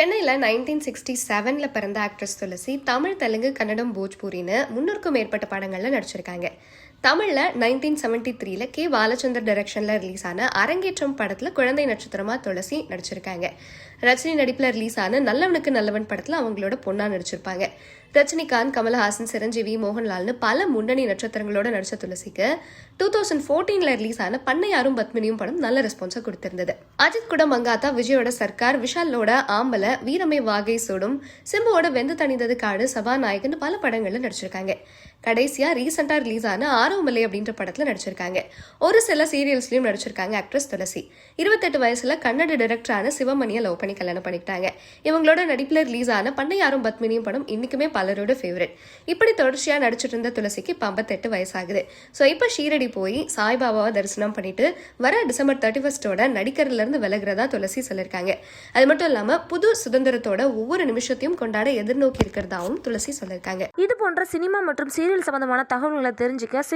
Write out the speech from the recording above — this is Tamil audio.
சென்னையில் நைன்டீன் சிக்ஸ்டி செவனில் பிறந்த ஆக்ட்ரஸ் துளசி தமிழ் தெலுங்கு கன்னடம் போஜ்பூரின்னு முன்னூறுக்கும் மேற்பட்ட படங்களில் நடிச்சிருக்காங்க. தமிழில் நைன்டீன் செவன்டி த்ரீல கே. பாலச்சந்தர் டைரக்ஷனில் ரிலீஸ் ஆன அரங்கேற்றம் படத்தில் குழந்தை நட்சத்திரமா துளசி நடிச்சிருக்காங்க. ரஜினி நடிப்பில் ரிலீஸ் ஆன நல்லவனுக்கு நல்லவன் படத்தில் அவங்களோட பொண்ணா நடிச்சிருப்பாங்க. ரஜினிகாந்த் கமலஹாசன் சிரஞ்சீவி மோகன்லால்னு பல முன்னணி நட்சத்திரங்களோட நடிச்ச துளசிக்கு டூ தௌசண்ட் ஃபோர்டீன்ல ரிலீஸ் ஆன பண்ணையாரும் பத்மினியும் படம் நல்ல ரெஸ்பான்ஸை கொடுத்திருந்தது. அஜித் கூட மங்காத்தா விஜயோட சர்க்கார் விஷாலோட ஆம்பல வீரமே வாகை சூடும் சிம்புவோட வெந்து தணிந்தது காடு சபாநாயகன் பல படங்கள்ல நடிச்சிருக்காங்க. கடைசியா ரீசெண்டா ரிலீஸ் ஆன யாருமில்லை அப்படின்ற படத்தில் நடிச்சிருக்காங்க. ஒரு சில சீரியல்ஸ்லையும் நடிச்சிருக்காங்க ஆக்ட்ரஸ் துளசி. இருபத்தெட்டு வயசுல கன்னட டிரெக்டரான சிவமணியை லவ் பண்ணி கல்யாணம் பண்ணிக்கிட்டாங்க. இவங்களோட நடிப்பில் ரிலீஸ் ஆன பண்ணையாரும் பத்மினியும் படம் இன்னைக்குமே பலரோட ஃபேவரட் இப்படி தொடர்ச்சியாக நடிச்சிட்டு இருந்த துளசிக்கு இப்போ ஐம்பத்தெட்டு வயசாகுது. ஸோ இப்போ ஷீரடி போய் சாய்பாபாவை தரிசனம் பண்ணிட்டு வர டிசம்பர் தேர்ட்டி ஃபர்ஸ்டோட நடிக்கிறதுல விலகிறதா துளசி சொல்லியிருக்காங்க அது மட்டும் இல்லாமல் புது சுதந்திரத்தோட ஒவ்வொரு நிமிஷத்தையும் கொண்டாட எதிர்நோக்கி இருக்கிறதாவும் துளசி சொல்லியிருக்காங்க இது போன்ற சினிமா மற்றும் சீரியல் சம்பந்தமான தகவல்களை தெரிஞ்சுக்க